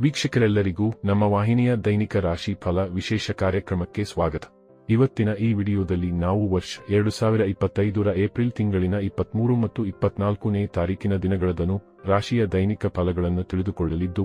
ವೀಕ್ಷಕರೆಲ್ಲರಿಗೂ ನಮ್ಮ ವಾಹಿನಿಯ ದೈನಿಕ ರಾಶಿ ಫಲ ವಿಶೇಷ ಕಾರ್ಯಕ್ರಮಕ್ಕೆ ಸ್ವಾಗತ. ಇವತ್ತಿನ ಈ ವಿಡಿಯೋದಲ್ಲಿ ನಾವು ವರ್ಷ ಎರಡು ಸಾವಿರ ಇಪ್ಪತ್ತೈದರ ಏಪ್ರಿಲ್ ತಿಂಗಳಿನ ಇಪ್ಪತ್ಮೂರು ಮತ್ತು ಇಪ್ಪತ್ನಾಲ್ಕನೇ ತಾರೀಕಿನ ದಿನಗಳದನು ರಾಶಿಯ ದೈನಿಕ ಫಲಗಳನ್ನು ತಿಳಿದುಕೊಳ್ಳಲಿದ್ದು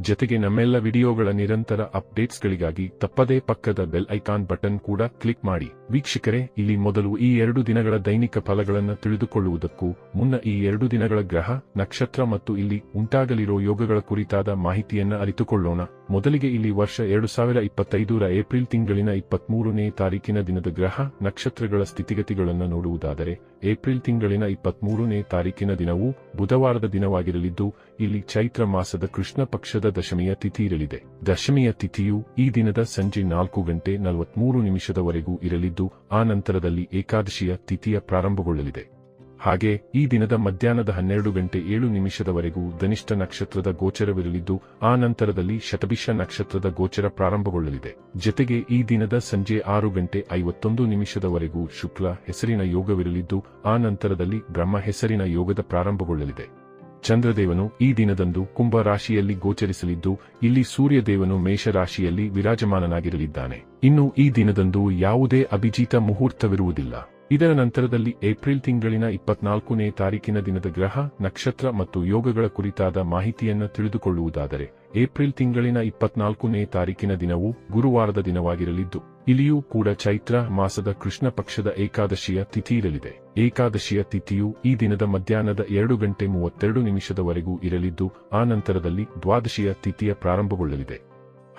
ಜೊತೆಗೆ ನಮ್ಮೆಲ್ಲ ವಿಡಿಯೋಗಳ ನಿರಂತರ ಅಪ್ಡೇಟ್ಸ್ಗಳಿಗಾಗಿ ತಪ್ಪದೇ ಪಕ್ಕದ ಬೆಲ್ ಐಕಾನ್ ಬಟನ್ ಕೂಡ ಕ್ಲಿಕ್ ಮಾಡಿ. ವೀಕ್ಷಕರೇ, ಇಲ್ಲಿ ಮೊದಲು ಈ ಎರಡು ದಿನಗಳ ದೈನಿಕ ಫಲಗಳನ್ನು ತಿಳಿದುಕೊಳ್ಳುವುದಕ್ಕೂ ಮುನ್ನ ಈ ಎರಡು ದಿನಗಳ ಗ್ರಹ, ನಕ್ಷತ್ರ ಮತ್ತು ಇಲ್ಲಿ ಉಂಟಾಗಲಿರೋ ಯೋಗಗಳ ಕುರಿತಾದ ಮಾಹಿತಿಯನ್ನು ಅರಿತುಕೊಳ್ಳೋಣ. ಮೊದಲಿಗೆ ಇಲ್ಲಿ ವರ್ಷ ಎರಡು ಸಾವಿರ ಇಪ್ಪತ್ತೈದರ ಏಪ್ರಿಲ್ ತಿಂಗಳಿನ ಇಪ್ಪತ್ಮೂರನೇ ತಾರೀಕಿನ ದಿನದ ಗ್ರಹ, ನಕ್ಷತ್ರಗಳ ಸ್ಥಿತಿಗತಿಗಳನ್ನು ನೋಡುವುದಾದರೆ, ಏಪ್ರಿಲ್ ತಿಂಗಳಿನ ಇಪ್ಪತ್ಮೂರನೇ ತಾರೀಕಿನ ದಿನವು ಬುಧವಾರದ ದಿನವಾಗಿರಲಿದ್ದು, ಇಲ್ಲಿ ಚೈತ್ರ ಮಾಸದ ಕೃಷ್ಣ ಪಕ್ಷದ ದಶಮಿಯ ತಿಥಿ ಇರಲಿದೆ. ದಶಮಿಯ ತಿಥಿಯು ಈ ದಿನದ ಸಂಜೆ ನಾಲ್ಕು ಗಂಟೆ ನಲವತ್ಮೂರು ನಿಮಿಷದವರೆಗೂ ಇರಲಿದ್ದು, ಆ ನಂತರದಲ್ಲಿ ಏಕಾದಶಿಯ ತಿಥಿಯ ಪ್ರಾರಂಭಗೊಳ್ಳಲಿದೆ. ಹಾಗೆ ಈ ದಿನದ ಮಧ್ಯಾಹ್ನದ ಹನ್ನೆರಡು ಗಂಟೆ ಏಳು ನಿಮಿಷದವರೆಗೂ ಧನಿಷ್ಠ ನಕ್ಷತ್ರದ ಗೋಚರವಿರಲಿದ್ದು, ಆ ನಂತರದಲ್ಲಿ ಶತಭಿಷ ನಕ್ಷತ್ರದ ಗೋಚರ ಪ್ರಾರಂಭಗೊಳ್ಳಲಿದೆ. ಜತೆಗೆ ಈ ದಿನದ ಸಂಜೆ ಆರು ಗಂಟೆ ಐವತ್ತೊಂದು ನಿಮಿಷದವರೆಗೂ ಶುಕ್ಲ ಹೆಸರಿನ ಯೋಗವಿರಲಿದ್ದು, ಆ ನಂತರದಲ್ಲಿ ಬ್ರಹ್ಮ ಹೆಸರಿನ ಯೋಗದ ಪ್ರಾರಂಭಗೊಳ್ಳಲಿದೆ. ಚಂದ್ರದೇವನು ಈ ದಿನದಂದು ಕುಂಭ ರಾಶಿಯಲ್ಲಿ ಗೋಚರಿಸಲಿದ್ದು, ಇಲ್ಲಿ ಸೂರ್ಯದೇವನು ಮೇಷರಾಶಿಯಲ್ಲಿ ವಿರಾಜಮಾನನಾಗಿರಲಿದ್ದಾನೆ. ಇನ್ನು ಈ ದಿನದಂದು ಯಾವುದೇ ಅಭಿಜಿತ ಮುಹೂರ್ತವಿರುವುದಿಲ್ಲ. ಇದರ ನಂತರದಲ್ಲಿ ಏಪ್ರಿಲ್ ತಿಂಗಳಿನ ಇಪ್ಪತ್ನಾಲ್ಕನೇ ತಾರೀಕಿನ ದಿನದ ಗ್ರಹ, ನಕ್ಷತ್ರ ಮತ್ತು ಯೋಗಗಳ ಕುರಿತಾದ ಮಾಹಿತಿಯನ್ನು ತಿಳಿದುಕೊಳ್ಳುವುದಾದರೆ, ಏಪ್ರಿಲ್ ತಿಂಗಳಿನ ಇಪ್ಪತ್ನಾಲ್ಕನೇ ತಾರೀಕಿನ ದಿನವು ಗುರುವಾರದ ದಿನವಾಗಿರಲಿದ್ದು, ಇಲ್ಲಿಯೂ ಕೂಡ ಚೈತ್ರ ಮಾಸದ ಕೃಷ್ಣ ಪಕ್ಷದ ಏಕಾದಶಿಯ ತಿಥಿ ಇರಲಿದೆ. ಏಕಾದಶಿಯ ತಿಥಿಯು ಈ ದಿನದ ಮಧ್ಯಾಹ್ನದ ಎರಡು ಗಂಟೆ ಮೂವತ್ತೆರಡು ನಿಮಿಷದವರೆಗೂ ಇರಲಿದ್ದು, ಆ ನಂತರದಲ್ಲಿ ದ್ವಾದಶಿಯ ತಿಥಿಯ ಪ್ರಾರಂಭಗೊಳ್ಳಲಿದೆ.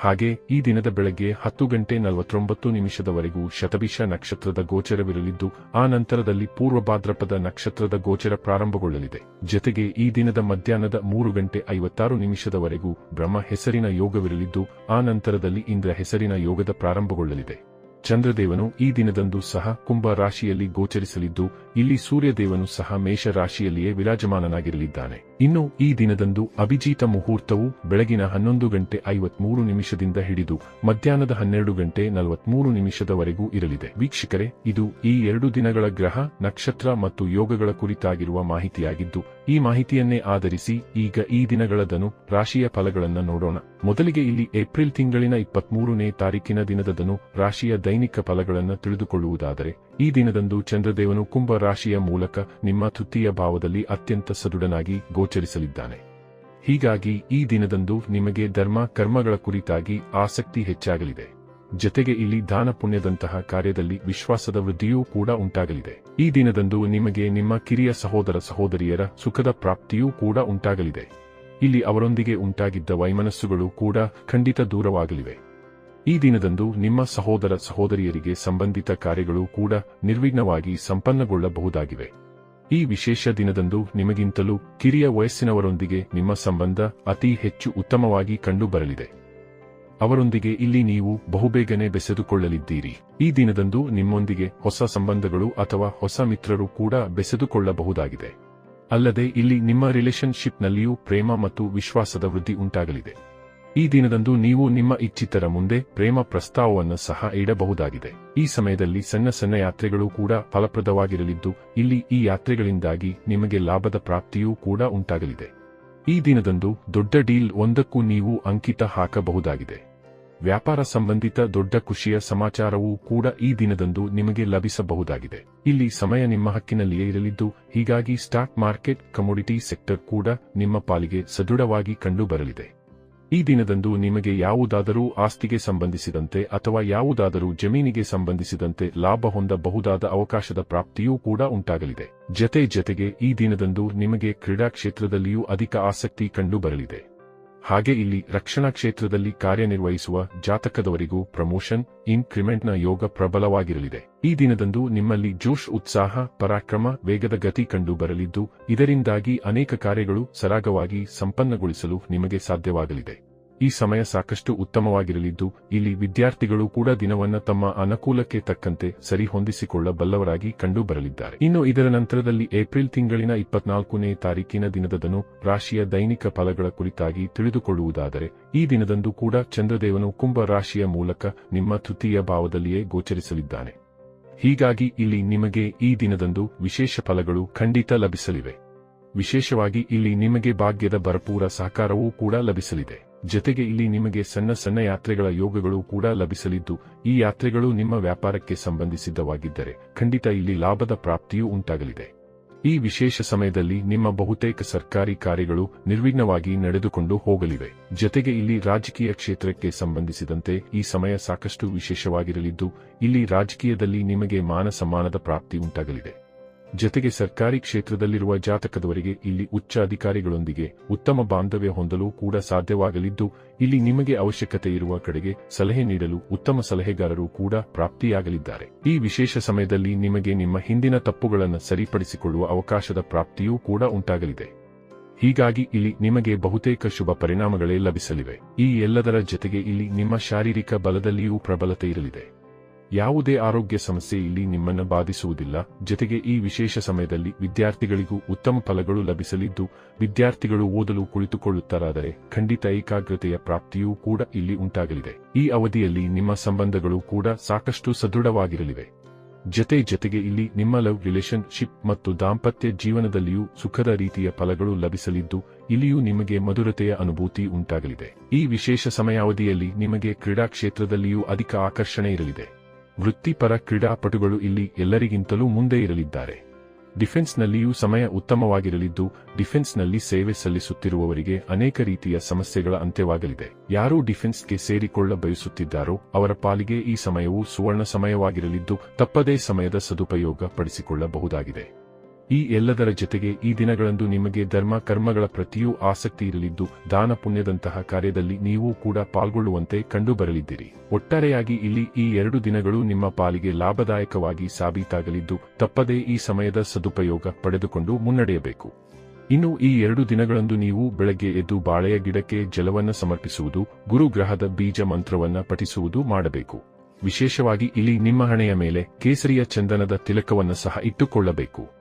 ಹಾಗೆ ಈ ದಿನದ ಬೆಳಗ್ಗೆ ಹತ್ತು ಗಂಟೆ ನಲವತ್ತೊಂಬತ್ತು ನಿಮಿಷದವರೆಗೂ ಶತಭಿಷ ನಕ್ಷತ್ರದ ಗೋಚರವಿರಲಿದ್ದು, ಆ ನಂತರದಲ್ಲಿ ಪೂರ್ವ ಭಾದ್ರಪದ ನಕ್ಷತ್ರದ ಗೋಚರ ಪ್ರಾರಂಭಗೊಳ್ಳಲಿದೆ. ಜತೆಗೆ ಈ ದಿನದ ಮಧ್ಯಾಹ್ನದ ಮೂರು ಗಂಟೆ ಐವತ್ತಾರು ನಿಮಿಷದವರೆಗೂ ಬ್ರಹ್ಮ ಹೆಸರಿನ ಯೋಗವಿರಲಿದ್ದು, ಆ ನಂತರದಲ್ಲಿ ಇಂದ್ರ ಹೆಸರಿನ ಯೋಗದ ಪ್ರಾರಂಭಗೊಳ್ಳಲಿದೆ. ಚಂದ್ರದೇವನು ಈ ದಿನದಂದು ಸಹ ಕುಂಭ ರಾಶಿಯಲ್ಲಿ ಗೋಚರಿಸಲಿದ್ದು, ಇಲ್ಲಿ ಸೂರ್ಯದೇವನು ಸಹ ಮೇಷ ರಾಶಿಯಲ್ಲಿಯೇ ವಿರಾಜಮಾನನಾಗಿರಲಿದ್ದಾನೆ. ಇನ್ನು ಈ ದಿನದಂದು ಅಭಿಜೀತ ಮುಹೂರ್ತವು ಬೆಳಗಿನ ಹನ್ನೊಂದು ಗಂಟೆ ಐವತ್ಮೂರು ನಿಮಿಷದಿಂದ ಹಿಡಿದು ಮಧ್ಯಾಹ್ನದ ಹನ್ನೆರಡು ಗಂಟೆ ನಲವತ್ಮೂರು ನಿಮಿಷದವರೆಗೂ ಇರಲಿದೆ. ವೀಕ್ಷಕರೇ, ಇದು ಈ ಎರಡು ದಿನಗಳ ಗ್ರಹ, ನಕ್ಷತ್ರ ಮತ್ತು ಯೋಗಗಳ ಕುರಿತಾಗಿರುವ ಮಾಹಿತಿಯಾಗಿದ್ದು, ಈ ಮಾಹಿತಿಯನ್ನೇ ಆಧರಿಸಿ ಈಗ ಈ ದಿನಗಳದನು ರಾಶಿಯ ಫಲಗಳನ್ನು ನೋಡೋಣ. ಮೊದಲಿಗೆ ಇಲ್ಲಿ ಏಪ್ರಿಲ್ ತಿಂಗಳಿನ ಇಪ್ಪತ್ಮೂರನೇ ತಾರೀಕಿನ ದಿನದದನು ರಾಶಿಯ ದೈನಿಕ ಫಲಗಳನ್ನು ತಿಳಿದುಕೊಳ್ಳುವುದಾದರೆ, ಈ ದಿನದಂದು ಚಂದ್ರದೇವನು ಕುಂಭ ರಾಶಿಯ ಮೂಲಕ ನಿಮ್ಮ ತೃತೀಯ ಭಾವದಲ್ಲಿ ಅತ್ಯಂತ ಸದೃಢನಾಗಿ ಗೋಚರಿಸಲಿದ್ದಾನೆ. ಹೀಗಾಗಿ ಈ ದಿನದಂದು ನಿಮಗೆ ಧರ್ಮ ಕರ್ಮಗಳ ಕುರಿತಾಗಿ ಆಸಕ್ತಿ ಹೆಚ್ಚಾಗಲಿದೆ. ಜತೆಗೆ ಇಲ್ಲಿ ದಾನ ಪುಣ್ಯದಂತಹ ಕಾರ್ಯದಲ್ಲಿ ವಿಶ್ವಾಸದ ವೃದ್ಧಿಯೂ ಕೂಡ ಉಂಟಾಗಲಿದೆ. ಈ ದಿನದಂದು ನಿಮಗೆ ನಿಮ್ಮ ಕಿರಿಯ ಸಹೋದರ ಸಹೋದರಿಯರ ಸುಖದ ಪ್ರಾಪ್ತಿಯೂ ಕೂಡ ಉಂಟಾಗಲಿದೆ. ಇಲ್ಲಿ ಅವರೊಂದಿಗೆ ಉಂಟಾಗಿದ್ದ ವೈಮನಸ್ಸುಗಳು ಕೂಡ ಖಂಡಿತ ದೂರವಾಗಲಿವೆ. ಈ ದಿನದಂದು ನಿಮ್ಮ ಸಹೋದರ ಸಹೋದರಿಯರಿಗೆ ಸಂಬಂಧಿತ ಕಾರ್ಯಗಳು ಕೂಡ ನಿರ್ವಿಘ್ನವಾಗಿ ಸಂಪನ್ನಗೊಳ್ಳಬಹುದಾಗಿವೆ. ಈ ವಿಶೇಷ ದಿನದಂದು ನಿಮಗಿಂತಲೂ ಕಿರಿಯ ವಯಸ್ಸಿನವರೊಂದಿಗೆ ನಿಮ್ಮ ಸಂಬಂಧ ಅತಿ ಹೆಚ್ಚು ಉತ್ತಮವಾಗಿ ಕಂಡುಬರಲಿದೆ. ಅವರೊಂದಿಗೆ ಇಲ್ಲಿ ನೀವು ಬಹುಬೇಗನೆ ಬೆಸೆದುಕೊಳ್ಳಲಿದ್ದೀರಿ. ಈ ದಿನದಂದು ನಿಮ್ಮೊಂದಿಗೆ ಹೊಸ ಸಂಬಂಧಗಳು ಅಥವಾ ಹೊಸ ಮಿತ್ರರು ಕೂಡ ಬೆಸೆದುಕೊಳ್ಳಬಹುದಾಗಿದೆ. ಅಲ್ಲದೆ ಇಲ್ಲಿ ನಿಮ್ಮ ರಿಲೇಶನ್ಶಿಪ್ನಲ್ಲಿಯೂ ಪ್ರೇಮ ಮತ್ತು ವಿಶ್ವಾಸದ ವೃದ್ಧಿ ಉಂಟಾಗಲಿದೆ. ಈ ದಿನದಂದು ನೀವು ನಿಮ್ಮ ಇಚ್ಛಿತರ ಮುಂದೆ ಪ್ರೇಮ ಪ್ರಸ್ತಾವವನ್ನು ಸಹ ಇಡಬಹುದಾಗಿದೆ. ಈ ಸಮಯದಲ್ಲಿ ಸಣ್ಣ ಸಣ್ಣ ಯಾತ್ರೆಗಳು ಕೂಡ ಫಲಪ್ರದವಾಗಿರಲಿದ್ದು, ಇಲ್ಲಿ ಈ ಯಾತ್ರೆಗಳಿಂದಾಗಿ ನಿಮಗೆ ಲಾಭದ ಪ್ರಾಪ್ತಿಯೂ ಕೂಡ ಉಂಟಾಗಲಿದೆ. ಈ ದಿನದಂದು ದೊಡ್ಡ ಡೀಲ್ ಒಂದಕ್ಕೂ ನೀವು ಅಂಕಿತ ಹಾಕಬಹುದಾಗಿದೆ. ವ್ಯಾಪಾರ ಸಂಬಂಧಿತ ದೊಡ್ಡ ಖುಷಿಯ ಸಮಾಚಾರವೂ ಕೂಡ ಈ ದಿನದಂದು ನಿಮಗೆ ಲಭಿಸಬಹುದಾಗಿದೆ. ಇಲ್ಲಿ ಸಮಯ ನಿಮ್ಮ ಹಕ್ಕಿನಲ್ಲಿಯೇ ಇರಲಿದ್ದು, ಹೀಗಾಗಿ ಸ್ಟಾಕ್ ಮಾರ್ಕೆಟ್, ಕಮೋಡಿಟಿ ಸೆಕ್ಟರ್ ಕೂಡ ನಿಮ್ಮ ಪಾಲಿಗೆ ಸದೃಢವಾಗಿ ಕಂಡುಬರಲಿದೆ. ಈ ದಿನದಂದು ನಿಮಗೆ ಯಾವುದಾದರೂ ಆಸ್ತಿಗೆ ಸಂಬಂಧಿಸಿದಂತೆ ಅಥವಾ ಯಾವುದಾದರೂ ಜಮೀನಿಗೆ ಸಂಬಂಧಿಸಿದಂತೆ ಲಾಭ ಹೊಂದಬಹುದಾದ ಅವಕಾಶದ ಪ್ರಾಪ್ತಿಯೂ ಕೂಡ ಉಂಟಾಗಲಿದೆ. ಜತೆ ಜತೆಗೆ ಈ ದಿನದಂದು ನಿಮಗೆ ಕ್ರೀಡಾ ಕ್ಷೇತ್ರದಲ್ಲಿಯೂ ಅಧಿಕ ಆಸಕ್ತಿ ಕಂಡುಬರಲಿದೆ. ಹಾಗೆ ಇಲ್ಲಿ ರಕ್ಷಣಾ ಕ್ಷೇತ್ರದಲ್ಲಿ ಕಾರ್ಯನಿರ್ವಹಿಸುವ ಜಾತಕದವರಿಗೂ ಪ್ರಮೋಷನ್, ಇನ್ಕ್ರಿಮೆಂಟ್ನ ಯೋಗ ಪ್ರಬಲವಾಗಿರಲಿದೆ. ಈ ದಿನದಂದು ನಿಮ್ಮಲ್ಲಿ ಜೋಶ್ ಉತ್ಸಾಹ, ಪರಾಕ್ರಮ, ವೇಗದ ಗತಿ ಕಂಡು ಬರಲಿದ್ದು, ಇದರಿಂದಾಗಿ ಅನೇಕ ಕಾರ್ಯಗಳು ಸರಾಗವಾಗಿ ಸಂಪನ್ನಗೊಳಿಸಲು ನಿಮಗೆ ಸಾಧ್ಯವಾಗಲಿದೆ. ಈ ಸಮಯ ಸಾಕಷ್ಟು ಉತ್ತಮವಾಗಿರಲಿದ್ದು, ಇಲ್ಲಿ ವಿದ್ಯಾರ್ಥಿಗಳು ಕೂಡ ದಿನವನ್ನ ತಮ್ಮ ಅನುಕೂಲಕ್ಕೆ ತಕ್ಕಂತೆ ಸರಿಹೊಂದಿಸಿಕೊಳ್ಳಬಲ್ಲವರಾಗಿ ಕಂಡು ಬರಲಿದ್ದಾರೆ ಇನ್ನು ಇದರ ನಂತರದಲ್ಲಿ ಏಪ್ರಿಲ್ ತಿಂಗಳಿನ ಇಪ್ಪತ್ನಾಲ್ಕನೇ ತಾರೀಕಿನ ದಿನದದನು ರಾಶಿಯ ದೈನಿಕ ಫಲಗಳ ಕುರಿತಾಗಿ ತಿಳಿದುಕೊಳ್ಳುವುದಾದರೆ, ಈ ದಿನದಂದು ಕೂಡ ಚಂದ್ರದೇವನು ಕುಂಭ ರಾಶಿಯ ಮೂಲಕ ನಿಮ್ಮ ತೃತೀಯ ಭಾವದಲ್ಲಿಯೇ ಗೋಚರಿಸಲಿದ್ದಾನೆ. ಹೀಗಾಗಿ ಇಲ್ಲಿ ನಿಮಗೆ ಈ ದಿನದಂದು ವಿಶೇಷ ಫಲಗಳು ಖಂಡಿತ ಲಭಿಸಲಿವೆ. ವಿಶೇಷವಾಗಿ ಇಲ್ಲಿ ನಿಮಗೆ ಭಾಗ್ಯದ ಭರಪೂರ ಸಹಕಾರವೂ ಕೂಡ ಲಭಿಸಲಿದೆ. ಜೊತೆಗೆ ಇಲ್ಲಿ ನಿಮಗೆ ಸಣ್ಣ ಸಣ್ಣ ಯಾತ್ರೆಗಳ ಯೋಗಗಳು ಕೂಡ ಲಭಿಸಲಿದ್ದು, ಈ ಯಾತ್ರೆಗಳು ನಿಮ್ಮ ವ್ಯಾಪಾರಕ್ಕೆ ಸಂಬಂಧಿಸಿದ್ದವಾಗಿದ್ದರೆ ಖಂಡಿತ ಇಲ್ಲಿ ಲಾಭದ ಪ್ರಾಪ್ತಿಯೂ ಉಂಟಾಗಲಿದೆ. ಈ ವಿಶೇಷ ಸಮಯದಲ್ಲಿ ನಿಮ್ಮ ಬಹುತೇಕ ಸರ್ಕಾರಿ ಕಾರ್ಯಗಳು ನಿರ್ವಿಘ್ನವಾಗಿ ನಡೆದುಕೊಂಡು ಹೋಗಲಿವೆ. ಜೊತೆಗೆ ಇಲ್ಲಿ ರಾಜಕೀಯ ಕ್ಷೇತ್ರಕ್ಕೆ ಸಂಬಂಧಿಸಿದಂತೆ ಈ ಸಮಯ ಸಾಕಷ್ಟು ವಿಶೇಷವಾಗಿರಲಿದ್ದು, ಇಲ್ಲಿ ರಾಜಕೀಯದಲ್ಲಿ ನಿಮಗೆ ಮಾನ ಸಮ್ಮಾನದ ಪ್ರಾಪ್ತಿ ಉಂಟಾಗಲಿದೆ. ಜೊತೆಗೆ ಸರ್ಕಾರಿ ಕ್ಷೇತ್ರದಲ್ಲಿರುವ ಜಾತಕದವರಿಗೆ ಇಲ್ಲಿ ಉಚ್ಚ ಅಧಿಕಾರಿಗಳೊಂದಿಗೆ ಉತ್ತಮ ಬಾಂಧವ್ಯ ಹೊಂದಲು ಕೂಡ ಸಾಧ್ಯವಾಗಲಿದ್ದು, ಇಲ್ಲಿ ನಿಮಗೆ ಅವಶ್ಯಕತೆ ಇರುವ ಕಡೆಗೆ ಸಲಹೆ ನೀಡಲು ಉತ್ತಮ ಸಲಹೆಗಾರರು ಕೂಡ ಪ್ರಾಪ್ತಿಯಾಗಲಿದ್ದಾರೆ. ಈ ವಿಶೇಷ ಸಮಯದಲ್ಲಿ ನಿಮಗೆ ನಿಮ್ಮ ಹಿಂದಿನ ತಪ್ಪುಗಳನ್ನು ಸರಿಪಡಿಸಿಕೊಳ್ಳುವ ಅವಕಾಶದ ಪ್ರಾಪ್ತಿಯೂ ಕೂಡ ಉಂಟಾಗಲಿದೆ. ಹೀಗಾಗಿ ಇಲ್ಲಿ ನಿಮಗೆ ಬಹುತೇಕ ಶುಭ ಪರಿಣಾಮಗಳೇ ಲಭಿಸಲಿವೆ. ಈ ಎಲ್ಲದರ ಜತೆಗೆ ಇಲ್ಲಿ ನಿಮ್ಮ ಶಾರೀರಿಕ ಬಲದಲ್ಲಿಯೂ ಪ್ರಬಲತೆ ಇರಲಿದೆ. ಯಾವುದೇ ಆರೋಗ್ಯ ಸಮಸ್ಯೆ ಇಲ್ಲಿ ನಿಮ್ಮನ್ನು ಬಾಧಿಸುವುದಿಲ್ಲ. ಜೊತೆಗೆ ಈ ವಿಶೇಷ ಸಮಯದಲ್ಲಿ ವಿದ್ಯಾರ್ಥಿಗಳಿಗೂ ಉತ್ತಮ ಫಲಗಳು ಲಭಿಸಲಿದ್ದು, ವಿದ್ಯಾರ್ಥಿಗಳು ಓದಲು ಕುಳಿತುಕೊಳ್ಳುತ್ತಾರಾದರೆ ಖಂಡಿತ ಏಕಾಗ್ರತೆಯ ಪ್ರಾಪ್ತಿಯೂ ಕೂಡ ಇಲ್ಲಿ ಉಂಟಾಗಲಿದೆ. ಈ ಅವಧಿಯಲ್ಲಿ ನಿಮ್ಮ ಸಂಬಂಧಗಳು ಕೂಡ ಸಾಕಷ್ಟು ಸದೃಢವಾಗಿರಲಿವೆ. ಜತೆ ಜತೆಗೆ ಇಲ್ಲಿ ನಿಮ್ಮ ಲವ್ ರಿಲೇಶನ್ಶಿಪ್ ಮತ್ತು ದಾಂಪತ್ಯ ಜೀವನದಲ್ಲಿಯೂ ಸುಖದ ರೀತಿಯ ಫಲಗಳು ಲಭಿಸಲಿದ್ದು, ಇಲ್ಲಿಯೂ ನಿಮಗೆ ಮಧುರತೆಯ ಅನುಭೂತಿ ಉಂಟಾಗಲಿದೆ. ಈ ವಿಶೇಷ ಸಮಯಾವಧಿಯಲ್ಲಿ ನಿಮಗೆ ಕ್ರೀಡಾ ಕ್ಷೇತ್ರದಲ್ಲಿಯೂ ಅಧಿಕ ಆಕರ್ಷಣೆ ಇರಲಿದೆ. ವೃತ್ತಿಪರ ಕ್ರೀಡಾಪಟುಗಳು ಇಲ್ಲಿ ಎಲ್ಲರಿಗಿಂತಲೂ ಮುಂದೆ ಇರಲಿದ್ದಾರೆ. ಡಿಫೆನ್ಸ್ನಲ್ಲಿಯೂ ಸಮಯ ಉತ್ತಮವಾಗಿರಲಿದ್ದು, ಡಿಫೆನ್ಸ್ನಲ್ಲಿ ಸೇವೆ ಸಲ್ಲಿಸುತ್ತಿರುವವರಿಗೆ ಅನೇಕ ರೀತಿಯ ಸಮಸ್ಯೆಗಳ ಅಂತ್ಯವಾಗಲಿದೆ. ಯಾರು ಡಿಫೆನ್ಸ್ಗೆ ಸೇರಿಕೊಳ್ಳ ಬಯಸುತ್ತಿದ್ದಾರೋ, ಅವರ ಪಾಲಿಗೆ ಈ ಸಮಯವು ಸುವರ್ಣ ಸಮಯವಾಗಿರಲಿದ್ದು, ತಪ್ಪದೇ ಸಮಯದ ಸದುಪಯೋಗ ಪಡಿಸಿಕೊಳ್ಳಬಹುದಾಗಿದೆ. ಈ ಎಲ್ಲದರ ಜೊತೆಗೆ ಈ ದಿನಗಳಂದು ನಿಮಗೆ ಧರ್ಮ ಕರ್ಮಗಳ ಪ್ರತಿಯೂ ಆಸಕ್ತಿ ಇರಲಿದ್ದು, ದಾನ ಪುಣ್ಯದಂತಹ ಕಾರ್ಯದಲ್ಲಿ ನೀವು ಕೂಡ ಪಾಲ್ಗೊಳ್ಳುವಂತೆ ಕಂಡುಬರಲಿದ್ದೀರಿ. ಒಟ್ಟಾರೆಯಾಗಿ ಇಲ್ಲಿ ಈ ಎರಡು ದಿನಗಳು ನಿಮ್ಮ ಪಾಲಿಗೆ ಲಾಭದಾಯಕವಾಗಿ ಸಾಬೀತಾಗಲಿದ್ದು, ತಪ್ಪದೇ ಈ ಸಮಯದ ಸದುಪಯೋಗ ಪಡೆದುಕೊಂಡು ಮುನ್ನಡೆಯಬೇಕು. ಇನ್ನು ಈ ಎರಡು ದಿನಗಳಂದು ನೀವು ಬೆಳಗ್ಗೆ ಎದ್ದು ಬಾಳೆಯ ಗಿಡಕ್ಕೆ ಜಲವನ್ನು ಸಮರ್ಪಿಸುವುದು, ಗುರುಗ್ರಹದ ಬೀಜ ಮಂತ್ರವನ್ನ ಪಠಿಸುವುದು ಮಾಡಬೇಕು. ವಿಶೇಷವಾಗಿ ಇಲ್ಲಿ ನಿಮ್ಮ ಹಣೆಯ ಮೇಲೆ ಕೇಸರಿಯ ಚಂದನದ ತಿಲಕವನ್ನು ಸಹ ಇಟ್ಟುಕೊಳ್ಳಬೇಕು.